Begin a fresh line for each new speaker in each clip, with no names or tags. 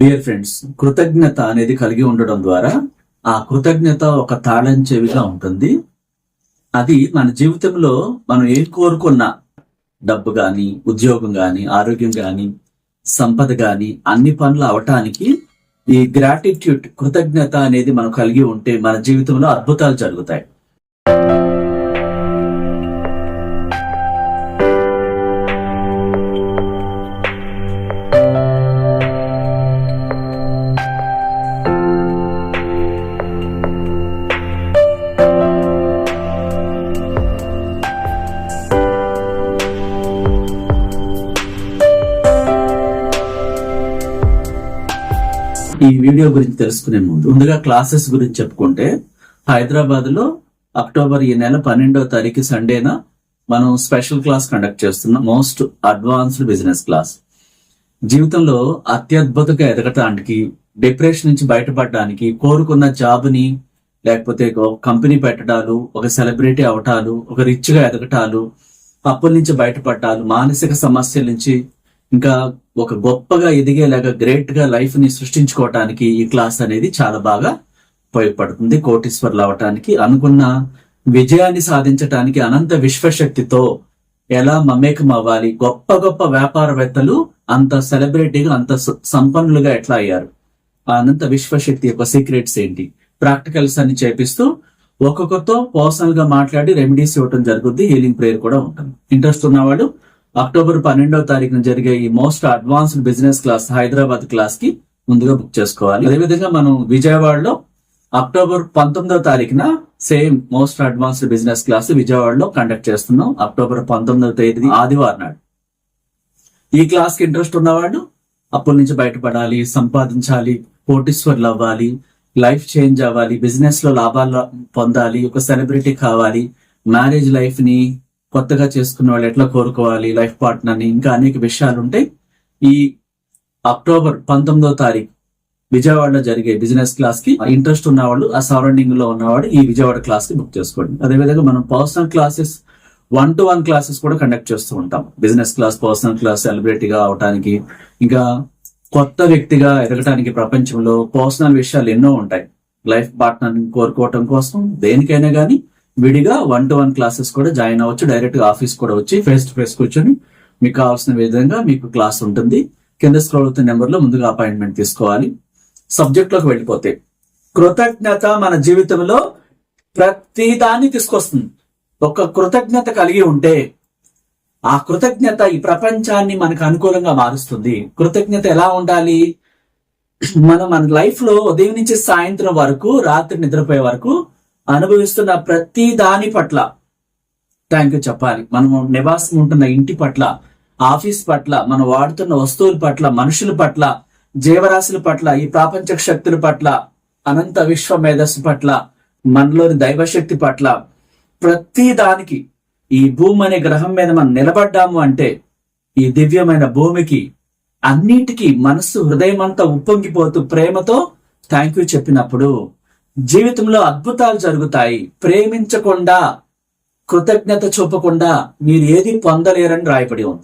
Dear friends కృతజ్ఞత అనేది కలిగి ఉండడం ద్వారా ఆ కృతజ్ఞత ఒక తాళం చెవిగా ఉంటుంది. అది మన జీవితంలో మనం ఏం కోరుకున్నా డబ్బు గాని ఉద్యోగం గాని ఆరోగ్యం గాని సంపద గాని అన్ని పనులు అవటానికి ఈ గ్రాటిట్యూడ్ కృతజ్ఞత అనేది మనం కలిగి ఉంటే మన జీవితంలో అద్భుతాలు జరుగుతాయి. వీడియో గురించి తెలుసుకునే ముందు ముందుగా క్లాసెస్ గురించి చెప్పుకుంటే హైదరాబాద్లో అక్టోబర్ ఈ నెల పన్నెండవ తారీఖు సండేన మనం స్పెషల్ క్లాస్ కండక్ట్ చేస్తున్నాం మోస్ట్ అడ్వాన్స్డ్ బిజినెస్ క్లాస్. జీవితంలో అత్యద్భుతంగా ఎదగటానికి డిప్రెషన్ నుంచి బయటపడడానికి కోరుకున్న జాబ్ని లేకపోతే కంపెనీ పెట్టడాలు ఒక సెలబ్రిటీ అవటాలు ఒక రిచ్గా ఎదగటాలు అప్పుల నుంచి బయటపడ్డాలు మానసిక సమస్యల నుంచి ఇంకా ఒక గొప్పగా ఎదిగేలాగా గ్రేట్గా లైఫ్ని సృష్టించుకోవటానికి ఈ క్లాస్ అనేది చాలా బాగా ఉపయోగపడుతుంది. కోటీశ్వర్లు అవటానికి అనుకున్న విజయాన్ని సాధించటానికి అనంత విశ్వశక్తితో ఎలా మమేకం అవ్వాలి గొప్ప గొప్ప వ్యాపారవేత్తలు అంత సెలబ్రిటీగా అంత సంపన్నులుగా ఎట్లా అయ్యారు? ఆ అనంత విశ్వశక్తి యొక్క సీక్రెట్స్ ఏంటి? ప్రాక్టికల్స్ అని చేపిస్తూ ఒక్కొక్కరితో పర్సనల్గా మాట్లాడి రెమెడీస్ ఇవ్వటం జరుగుద్ది హీలింగ్ ప్రేయర్ కూడా ఉంటుంది. ఇంట్రెస్ట్ ఉన్నవాడు అక్టోబర్ పన్నెండవ తారీఖున జరిగే ఈ most advanced business class Hyderabad క్లాస్కి ముందుగా బుక్ చేసుకోవాలి. అదేవిధంగా మనం విజయవాడలో అక్టోబర్ పంతొమ్మిదవ తారీఖున same most advanced business class విజయవాడలో కండక్ట్ చేస్తున్నాం. అక్టోబర్ పంతొమ్మిదవ తేదీ ఆదివారం నాడు. ఈ క్లాస్కి ఇంట్రెస్ట్ ఉన్నవాడు అప్పుల నుంచి బయటపడాలి సంపాదించాలి కోటీశ్వర్లు అవ్వాలి లైఫ్ చేంజ్ అవ్వాలి బిజినెస్లో లాభాలు పొందాలి ఒక సెలబ్రిటీ కావాలి మ్యారేజ్ లైఫ్ని కొత్తగా చేసుకున్న వాళ్ళు ఎట్లా కోరుకోవాలి లైఫ్ పార్ట్నర్ అని ఇంకా అనేక విషయాలు ఉంటాయి ఈ అక్టోబర్ పంతొమ్మిదవ తారీఖు విజయవాడలో జరిగే బిజినెస్ క్లాస్కి ఇంట్రెస్ట్ ఉన్నవాళ్ళు ఆ సరౌండింగ్లో ఉన్నవాడు ఈ విజయవాడ క్లాస్కి బుక్ చేసుకోండి. అదేవిధంగా మనం personal classes one to one classes కూడా కండక్ట్ చేస్తూ ఉంటాం. బిజినెస్ క్లాస్ పర్సనల్ క్లాస్ సెలబ్రిటీగా అవటానికి ఇంకా కొత్త వ్యక్తిగా ఎదగటానికి ప్రపంచంలో పర్సనల్ విషయాలు ఎన్నో ఉంటాయి. లైఫ్ పార్ట్నర్ కోరుకోవటం కోసం దేనికైనా కానీ విడిగా వన్ టు వన్ క్లాసెస్ కూడా జాయిన్ అవ్వచ్చు డైరెక్ట్గా ఆఫీస్ కూడా వచ్చి ఫేస్ టు ఫేస్ కూర్చొని మీకు కావాల్సిన విధంగా మీకు క్లాస్ ఉంటుంది. కింద స్క్రోల్ అవుతున్న నెంబర్లో ముందుగా అపాయింట్మెంట్ తీసుకోవాలి. సబ్జెక్ట్లోకి వెళ్ళిపోతే కృతజ్ఞత మన జీవితంలో ప్రతి దాన్ని తీసుకొస్తుంది. ఒక కృతజ్ఞత కలిగి ఉంటే ఆ కృతజ్ఞత ఈ ప్రపంచాన్ని మనకు అనుకూలంగా మారుస్తుంది. కృతజ్ఞత ఎలా ఉండాలి? మనం మన లైఫ్లో ఉదయం నుంచి సాయంత్రం వరకు రాత్రి నిద్రపోయే వరకు అనుభవిస్తున్న ప్రతి దాని పట్ల థ్యాంక్ యూ చెప్పాలి. మనం నివాసం ఉంటున్న ఇంటి పట్ల ఆఫీస్ పట్ల మనం వాడుతున్న వస్తువుల పట్ల మనుషుల పట్ల జీవరాశుల పట్ల ఈ ప్రాపంచక శక్తుల పట్ల అనంత విశ్వ మేధస్సు పట్ల మనలోని దైవశక్తి పట్ల ప్రతి దానికి ఈ భూమి అనే గ్రహం మీద మనం నిలబడ్డాము అంటే ఈ దివ్యమైన భూమికి అన్నిటికీ మనస్సు హృదయం అంతా ఉప్పొంగిపోతూ ప్రేమతో థ్యాంక్ యూ చెప్పినప్పుడు జీవితంలో అద్భుతాలు జరుగుతాయి. ప్రేమించకుండా కృతజ్ఞత చూపకుండా మీరు ఏది పొందలేరని రాయబడి ఉంది.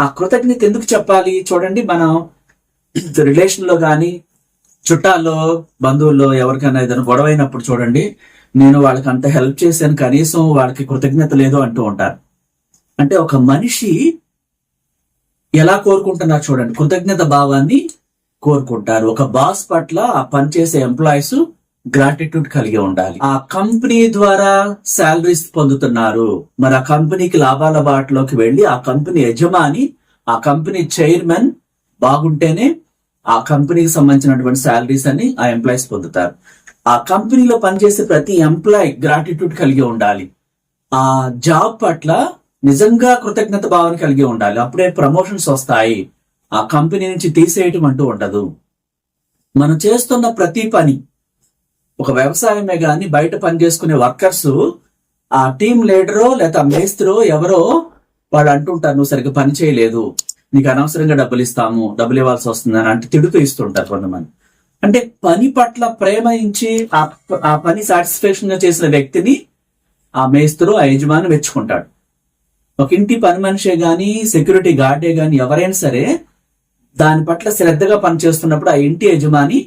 ఆ కృతజ్ఞత ఎందుకు చెప్పాలి? చూడండి మనం రిలేషన్లో కానీ చుట్టాల్లో బంధువుల్లో ఎవరికైనా ఏదైనా గొడవైనప్పుడు చూడండి నేను వాళ్ళకి అంత హెల్ప్ చేశాను కనీసం వాళ్ళకి కృతజ్ఞత లేదు అంటూ ఉంటారు. అంటే ఒక మనిషి ఎలా కోరుకుంటున్నారు చూడండి కృతజ్ఞత భావాన్ని కోరుకుంటారు. ఒక బాస్ పట్ల ఆ పనిచేసే ఎంప్లాయీస్ గ్రాటిట్యూడ్ కలిగి ఉండాలి. ఆ కంపెనీ ద్వారా శాలరీస్ పొందుతున్నారు. మరి ఆ కంపెనీకి లాభాల బాటలోకి వెళ్ళి ఆ కంపెనీ యజమాని ఆ కంపెనీ చైర్మన్ బాగుంటేనే ఆ కంపెనీకి సంబంధించినటువంటి శాలరీస్ అని ఆ ఎంప్లాయీస్ పొందుతారు. ఆ కంపెనీలో పనిచేసే ప్రతి ఎంప్లాయ్ గ్రాటిట్యూడ్ కలిగి ఉండాలి. ఆ జాబ్ పట్ల నిజంగా కృతజ్ఞత భావన కలిగి ఉండాలి. అప్పుడే ప్రమోషన్స్ వస్తాయి. ఆ కంపెనీ నుంచి తీసేయటం అంటూ ఉండదు. మనం చేస్తున్న ప్రతి పని ఒక వ్యవసాయమే కానీ బయట పని చేసుకునే వర్కర్స్ ఆ టీం లీడరో లేదా మేస్త్రో ఎవరో వాళ్ళు అంటుంటారు నువ్వు సరిగ్గా పని చేయలేదు. నీకు అనవసరంగా డబ్బులు ఇస్తాము. డబ్బులు ఇవ్వాల్సి వస్తుంది అని అంటే తిడుతూ ఇస్తుంటారు కొంతమంది. అంటే పని పట్ల ప్రేమ ఇచ్చి ఆ ఆ పని సాటిస్ఫాక్షన్గా చేసిన వ్యక్తిని ఆ మేస్త్రు ఆ యజమాని మెచ్చుకుంటాడు. ఒక ఇంటి పని మనిషే గాని సెక్యూరిటీ గార్డే గాని ఎవరైనా సరే దాని పట్ల శ్రద్ధగా పనిచేస్తున్నప్పుడు ఆ ఇంటి యజమాని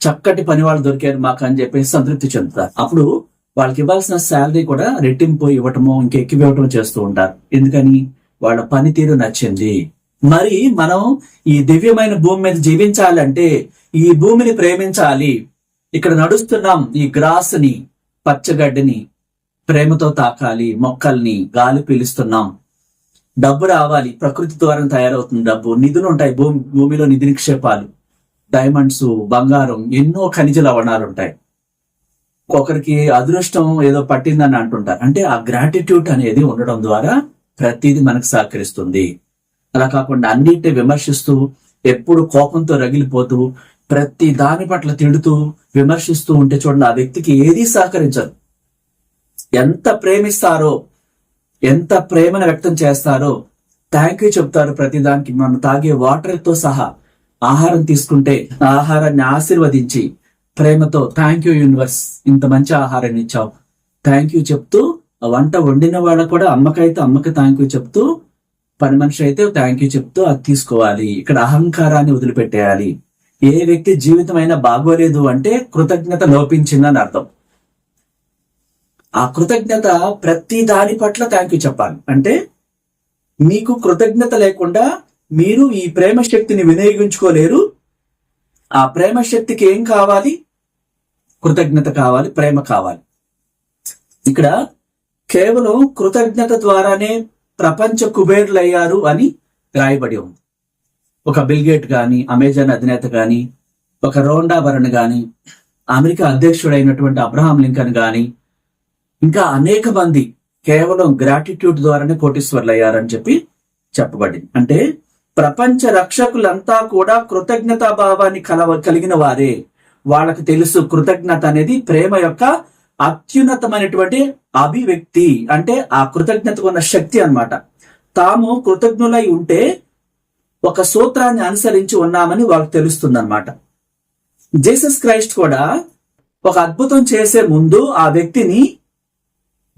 చక్కటి పని వాళ్ళు దొరికారు మాకు అని చెప్పేసి సంతృప్తి చెందుతారు. అప్పుడు వాళ్ళకి ఇవ్వాల్సిన శాలరీ కూడా రెట్టింపు ఇవ్వటమో ఇంకెక్కివి ఇవ్వటం చేస్తూ ఉంటారు. ఎందుకని? వాళ్ళ పనితీరు నచ్చింది. మరి మనం ఈ దివ్యమైన భూమి మీద జీవించాలంటే ఈ భూమిని ప్రేమించాలి. ఇక్కడ నడుస్తున్నాం ఈ గ్రాస్ని పచ్చగడ్డిని ప్రేమతో తాకాలి మొక్కల్ని గాలి పీలుస్తున్నాం. డబ్బు రావాలి ప్రకృతి ద్వారా తయారవుతుంది డబ్బు నిధులు ఉంటాయి భూమి భూమిలో నిధి నిక్షేపాలు. డైమండ్స్ బంగారం ఎన్నో ఖనిజ లవణాలు ఉంటాయి ఒకరికి అదృష్టం ఏదో పట్టిందని అంటుంటారు. అంటే ఆ గ్రాటిట్యూడ్ అనేది ఉండడం ద్వారా ప్రతిదీ మనకు సహకరిస్తుంది. అలా కాకుండా అన్నిటిని విమర్శిస్తూ ఎప్పుడు కోపంతో రగిలిపోతూ ప్రతి దాని పట్ల తిడుతూ విమర్శిస్తూ ఉంటే చూడండి ఆ వ్యక్తికి ఏదీ సహకరించదు. ఎంత ప్రేమిస్తారో ఎంత ప్రేమను వ్యక్తం చేస్తారో థ్యాంక్ యూ చెప్తారు ప్రతి దానికి మనం తాగే వాటర్తో సహా ఆహారం తీసుకుంటే ఆ ఆహారాన్ని ఆశీర్వదించి ప్రేమతో థ్యాంక్ యూ యూనివర్స్ ఇంత మంచి ఆహారాన్ని ఇచ్చావు. థ్యాంక్ యూ చెప్తూ వంట వండిన వాళ్ళ కూడా అమ్మకైతే అమ్మకి థ్యాంక్ యూ చెప్తూ పని మనిషి అయితే థ్యాంక్ యూ చెప్తూ అది తీసుకోవాలి. ఇక్కడ అహంకారాన్ని వదిలిపెట్టేయాలి. ఏ వ్యక్తి జీవితం అయినా బాగోలేదు అంటే కృతజ్ఞత లోపించిందని అర్థం. ఆ కృతజ్ఞత ప్రతి దాని పట్ల థ్యాంక్ యూ చెప్పాలి. అంటే మీకు కృతజ్ఞత లేకుండా మీరు ఈ ప్రేమ శక్తిని వినియోగించుకోలేరు. ఆ ప్రేమ శక్తికి ఏం కావాలి? కృతజ్ఞత కావాలి ప్రేమ కావాలి. ఇక్కడ కేవలం కృతజ్ఞత ద్వారానే ప్రపంచ కుబేర్లయ్యారు అని రాయబడి ఉంది. ఒక బిల్గేట్ గాని అమెజాన్ అధినేత గాని ఒక రోండా బరన్ గాని అమెరికా అధ్యక్షుడైనటువంటి అబ్రహాం లింకన్ గాని ఇంకా అనేక మంది కేవలం గ్రాటిట్యూడ్ ద్వారానే కోటీశ్వర్లు అయ్యారని చెప్పి చెప్పబడింది. అంటే ప్రపంచ రక్షకులంతా కూడా కృతజ్ఞతా భావాన్ని కలవ కలిగిన వారే. వాళ్ళకి తెలుసు కృతజ్ఞత అనేది ప్రేమ యొక్క అత్యున్నతమైనటువంటి అభివ్యక్తి. అంటే ఆ కృతజ్ఞతకు ఉన్న శక్తి అన్నమాట. తాము కృతజ్ఞులై ఉంటే ఒక సూత్రాన్ని అనుసరించి ఉన్నామని వాళ్ళకి తెలుస్తుందనమాట జీసస్ క్రైస్ట్ కూడా ఒక అద్భుతం చేసే ముందు ఆ వ్యక్తిని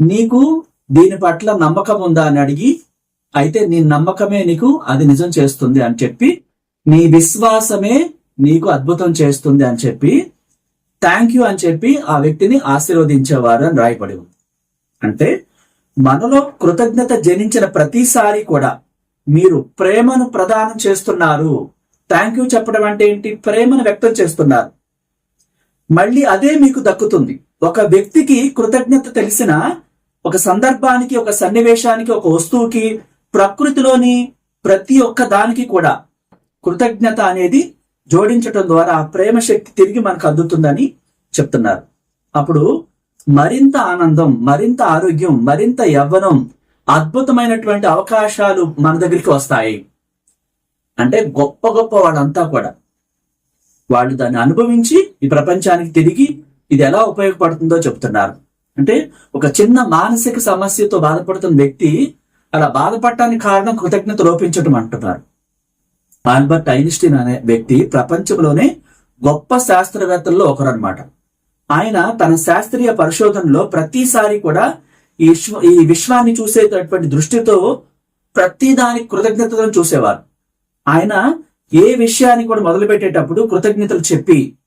నీకు దీని పట్ల నమ్మకం ఉందా? అని అడిగి అయితే నీ నమ్మకమే నీకు అది నిజం చేస్తుంది అని చెప్పి నీ విశ్వాసమే నీకు అద్భుతం చేస్తుంది అని చెప్పి థ్యాంక్ యూ అని చెప్పి ఆ వ్యక్తిని ఆశీర్వదించేవారు అని రాయబడి ఉంది. అంటే మనలో కృతజ్ఞత జనించిన ప్రతిసారి కూడా మీరు ప్రేమను ప్రదానం చేస్తున్నారు. థ్యాంక్ యూ చెప్పడం అంటే ఏంటి? ప్రేమను వ్యక్తం చేస్తున్నారు. మళ్ళీ అదే మీకు దక్కుతుంది. ఒక వ్యక్తికి కృతజ్ఞత తెలిసిన ఒక సందర్భానికి ఒక సన్నివేశానికి ఒక వస్తువుకి ప్రకృతిలోని ప్రతి ఒక్క దానికి కూడా కృతజ్ఞత అనేది జోడించటం ద్వారా ప్రేమ శక్తి తిరిగి మనకు అందుతుందని చెప్తున్నారు. అప్పుడు మరింత ఆనందం మరింత ఆరోగ్యం మరింత యవ్వనం అద్భుతమైనటువంటి అవకాశాలు మన దగ్గరికి వస్తాయి. అంటే గొప్ప గొప్ప వాళ్ళంతా కూడా. వాళ్ళు దాన్ని అనుభవించి ఈ ప్రపంచానికి తిరిగి ఇది ఎలా ఉపయోగపడుతుందో చెప్తున్నారు. అంటే ఒక చిన్న మానసిక సమస్యతో బాధపడుతున్న వ్యక్తి అలా బాధపడటానికి కారణం కృతజ్ఞత లోపించటం అంటున్నారు. ఆల్బర్ట్ ఐన్స్టీన్ అనే వ్యక్తి ప్రపంచంలోనే గొప్ప శాస్త్రవేత్తల్లో ఒకరన్నమాట. ఆయన తన శాస్త్రీయ పరిశోధనలో ప్రతిసారి కూడా ఈ విశ్వ ఈ విశ్వాన్ని చూసేటటువంటి దృష్టితో ప్రతి దానికి కృతజ్ఞతలను చూసేవారు. ఆయన ఏ విషయాన్ని కూడా మొదలు పెట్టేటప్పుడు కృతజ్ఞతలు చెప్పి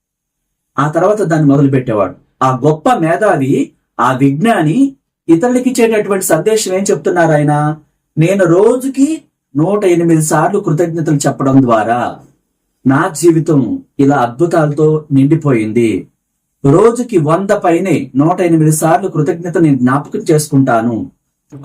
ఆ తర్వాత దాన్ని మొదలుపెట్టేవాడు. ఆ గొప్ప మేధావి ఆ విజ్ఞాని ఇతరులకి ఇచ్చేటటువంటి సందేశం ఏం చెప్తున్నారు ఆయన? నేను రోజుకి నూట ఎనిమిది సార్లు కృతజ్ఞతలు చెప్పడం ద్వారా నా జీవితం ఇలా అద్భుతాలతో నిండిపోయింది. రోజుకి వంద పైనే నూట ఎనిమిది సార్లు కృతజ్ఞత నేను జ్ఞాపకం చేసుకుంటాను.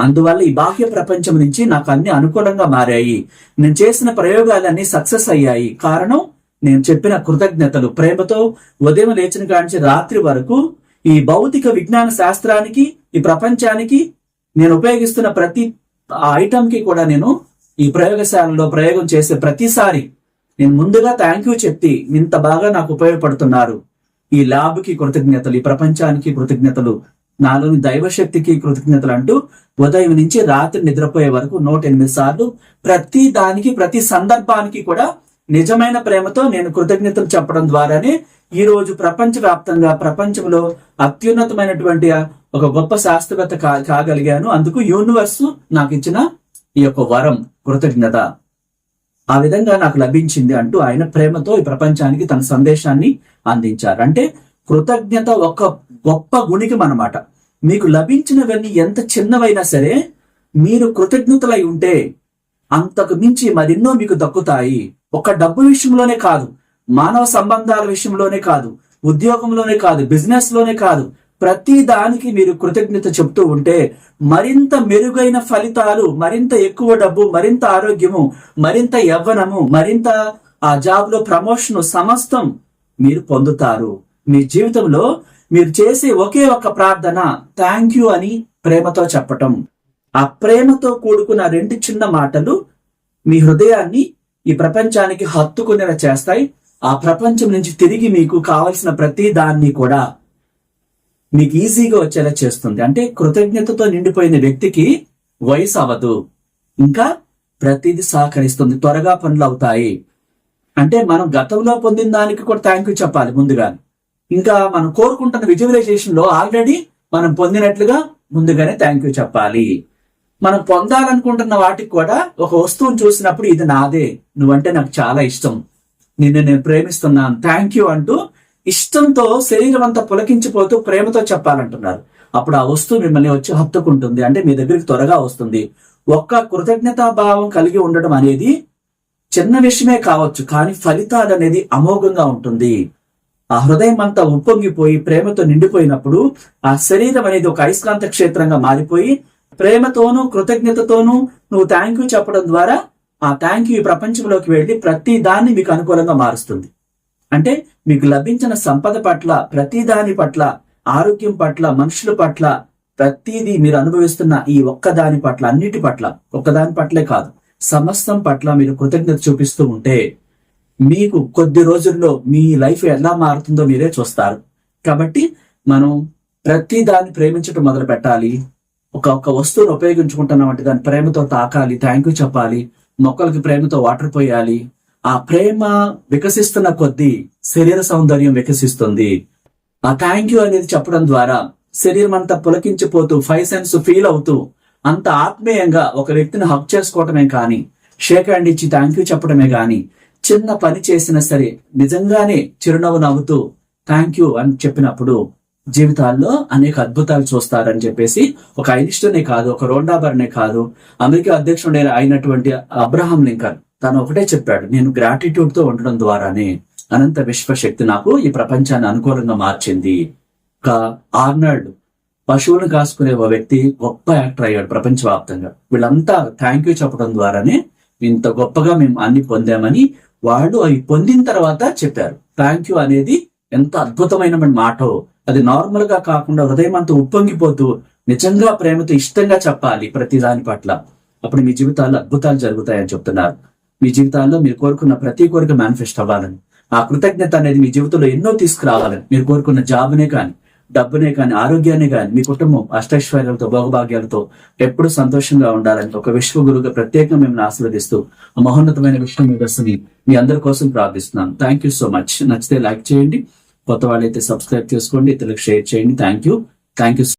అందువల్ల ఈ బాహ్య ప్రపంచం నుంచి నాకు అన్ని అనుకూలంగా మారాయి. నేను చేసిన ప్రయోగాలన్నీ సక్సెస్ అయ్యాయి. కారణం నేను చెప్పిన కృతజ్ఞతలు. ప్రేమతో ఉదయం లేచిన కాంచి రాత్రి వరకు ఈ భౌతిక విజ్ఞాన శాస్త్రానికి ఈ ప్రపంచానికి నేను ఉపయోగిస్తున్న ప్రతి ఐటమ్కి కూడా నేను ఈ ప్రయోగశాలలో ప్రయోగం చేసే ప్రతిసారి నేను ముందుగా థ్యాంక్ యూ చెప్పి ఇంత బాగా నాకు ఉపయోగపడుతున్నారు. ఈ ల్యాబ్కి కృతజ్ఞతలు ఈ ప్రపంచానికి కృతజ్ఞతలు నాలోని దైవశక్తికి కృతజ్ఞతలు అంటూ ఉదయం నుంచి రాత్రి నిద్రపోయే వరకు నూట ఎనిమిది సార్లు ప్రతి దానికి ప్రతి సందర్భానికి కూడా నిజమైన ప్రేమతో నేను కృతజ్ఞతలు చెప్పడం ద్వారానే ఈ రోజు ప్రపంచ వ్యాప్తంగా ప్రపంచంలో అత్యున్నతమైనటువంటి ఒక గొప్ప శాస్త్రవేత్త కా- కాగలిగాను. అందుకు యూనివర్స్ నాకు ఇచ్చిన ఈ యొక్క వరం కృతజ్ఞత. ఆ విధంగా నాకు లభించింది అంటూ ఆయన ప్రేమతో ఈ ప్రపంచానికి తన సందేశాన్ని అందించారు. అంటే కృతజ్ఞత ఒక గొప్ప గుణికం అన్నమాట. మీకు లభించినవన్నీ ఎంత చిన్నవైనా సరే మీరు కృతజ్ఞతలై ఉంటే అంతకు మించి మరెన్నో మీకు దక్కుతాయి. ఒక డబ్బు విషయంలోనే కాదు మానవ సంబంధాల విషయంలోనే కాదు ఉద్యోగంలోనే కాదు బిజినెస్లోనే కాదు ప్రతి దానికి మీరు కృతజ్ఞత చెప్తూ ఉంటే మరింత మెరుగైన ఫలితాలు మరింత ఎక్కువ డబ్బు మరింత ఆరోగ్యము మరింత యవ్వనము మరింత ఆ జాబ్లో ప్రమోషన్ సమస్తం మీరు పొందుతారు. మీ జీవితంలో మీరు చేసే ఒకే ఒక ప్రార్థన థ్యాంక్ యూ అని ప్రేమతో చెప్పటం. ఆ ప్రేమతో కూడుకున్న రెండు చిన్న మాటలు మీ హృదయాన్ని ఈ ప్రపంచానికి హత్తుకునేలా చేస్తాయి. ఆ ప్రపంచం నుంచి తిరిగి మీకు కావలసిన ప్రతి దాన్ని కూడా మీకు ఈజీగా వచ్చేలా చేస్తుంది. అంటే కృతజ్ఞతతో నిండిపోయిన వ్యక్తికి వయసు అవ్వదు. ఇంకా ప్రతిదీ సహకరిస్తుంది. త్వరగా పనులు అవుతాయి. అంటే మనం గతంలో పొందిన దానికి కూడా థ్యాంక్ యూ చెప్పాలి ముందుగా. ఇంకా మనం కోరుకుంటున్న విజువలైజేషన్లో ఆల్రెడీ మనం పొందినట్లుగా ముందుగానే థ్యాంక్ యూ చెప్పాలి. మనం పొందాలనుకుంటున్న వాటికి కూడా ఒక వస్తువును చూసినప్పుడు ఇది నాదే. నువ్వంటే నాకు చాలా ఇష్టం. నిన్ను నేను ప్రేమిస్తున్నాను. థ్యాంక్ యూ అంటూ ఇష్టంతో శరీరం అంతా పులకించిపోతూ ప్రేమతో చెప్పాలంటున్నారు. అప్పుడు ఆ వస్తువు మిమ్మల్ని వచ్చి హత్తుకుంటుంది. అంటే మీ దగ్గరికి త్వరగా వస్తుంది. ఒక్క కృతజ్ఞతా భావం కలిగి ఉండడం అనేది చిన్న విషయమే కావచ్చు కానీ ఫలితాలు అనేది అమోఘంగా ఉంటుంది. ఆ హృదయం అంతా ఉప్పొంగిపోయి ప్రేమతో నిండిపోయినప్పుడు ఆ శరీరం అనేది ఒక అయస్కాంత క్షేత్రంగా మారిపోయి ప్రేమతోనూ కృతజ్ఞతతోనూ నువ్వు థ్యాంక్ యూ చెప్పడం ద్వారా ఆ థ్యాంక్ యూ ప్రపంచంలోకి వెళ్ళి ప్రతి దాన్ని మీకు అనుకూలంగా మారుస్తుంది. అంటే మీకు లభించిన సంపద పట్ల ప్రతి దాని పట్ల ఆరోగ్యం పట్ల మనుషుల పట్ల ప్రతిదీ మీరు అనుభవిస్తున్న ఈ ఒక్కదాని పట్ల అన్నిటి పట్ల ఒక్కదాని పట్లే కాదు సమస్తం పట్ల మీరు కృతజ్ఞత చూపిస్తూ ఉంటే మీకు కొద్ది రోజుల్లో మీ లైఫ్ ఎలా మారుతుందో మీరే చూస్తారు. కాబట్టి మనం ప్రతి దాన్ని ప్రేమించటం మొదలు పెట్టాలి. ఒక ఒక వస్తువును ఉపయోగించుకుంటున్నాం అంటే దాని ప్రేమతో తాకాలి థ్యాంక్ యూ చెప్పాలి మొక్కలకి ప్రేమతో వాటర్ పోయాలి ఆ ప్రేమ వికసిస్తున్న కొద్దీ శరీర సౌందర్యం వికసిస్తుంది. ఆ థ్యాంక్ యూ అనేది చెప్పడం ద్వారా శరీరం అంతా పులకించిపోతూ ఫైవ్ సెన్స్ ఫీల్ అవుతూ అంత ఆత్మీయంగా ఒక వ్యక్తిని హక్ చేసుకోవటమే కానీ షేక్ హ్యాండ్ ఇచ్చి థ్యాంక్ యూ చెప్పడమే కానీ చిన్న పని చేసినా సరే నిజంగానే చిరునవ్వు నవ్వుతూ థ్యాంక్ యూ అని చెప్పినప్పుడు జీవితాల్లో అనేక అద్భుతాలు చూస్తారని చెప్పేసి ఒక ఐనిస్టనే కాదు ఒక రోండాబర్నే కాదు అమెరికా అధ్యక్షుడు అయినటువంటి అబ్రహాం లింకన్ తను ఒకటే చెప్పాడు నేను గ్రాటిట్యూడ్తో ఉండడం ద్వారానే అనంత విశ్వశక్తి నాకు ఈ ప్రపంచాన్ని అనుకూలంగా మార్చింది. ఒక ఆర్నల్డ్ పశువులను కాసుకునే ఓ వ్యక్తి గొప్ప యాక్టర్ అయ్యాడు ప్రపంచవ్యాప్తంగా. వీళ్ళంతా థ్యాంక్ యూ చెప్పడం ద్వారానే ఇంత గొప్పగా మేము అన్ని పొందామని వాళ్ళు అవి పొందిన తర్వాత చెప్పారు. థ్యాంక్ యూ అనేది ఎంత అద్భుతమైన మాట అది నార్మల్గా కాకుండా హృదయం అంతా ఉప్పొంగిపోతూ నిజంగా ప్రేమతో ఇష్టంగా చెప్పాలి ప్రతి దాని పట్ల. అప్పుడు మీ జీవితాల్లో అద్భుతాలు జరుగుతాయని చెప్తున్నారు. మీ జీవితాల్లో మీరు కోరుకున్న ప్రతి కోరిక మేనిఫెస్ట్ అవ్వాలని. ఆ కృతజ్ఞత అనేది మీ జీవితంలో ఎన్నో తీసుకురావాలని. మీరు కోరుకున్న జాబ్నే కానీ డబ్బునే కానీ ఆరోగ్యాన్ని కానీ మీ కుటుంబం అష్టైశ్వర్యాలతో భోగభాగ్యాలతో ఎప్పుడు సంతోషంగా ఉండాలని ఒక విశ్వ గురువుగా ప్రత్యేకంగా మిమ్మల్ని ఆశీర్వదిస్తూ మహోన్నతమైన విశ్వ మేధస్సుని మీ అందరి కోసం ప్రార్థిస్తున్నాను. థ్యాంక్ యూ సో మచ్ నచ్చితే లైక్ చేయండి. కొత్త వాళ్ళైతే సబ్స్క్రైబ్ చేసుకోండి. ఇతరులకు షేర్ చేయండి. Thank you thank you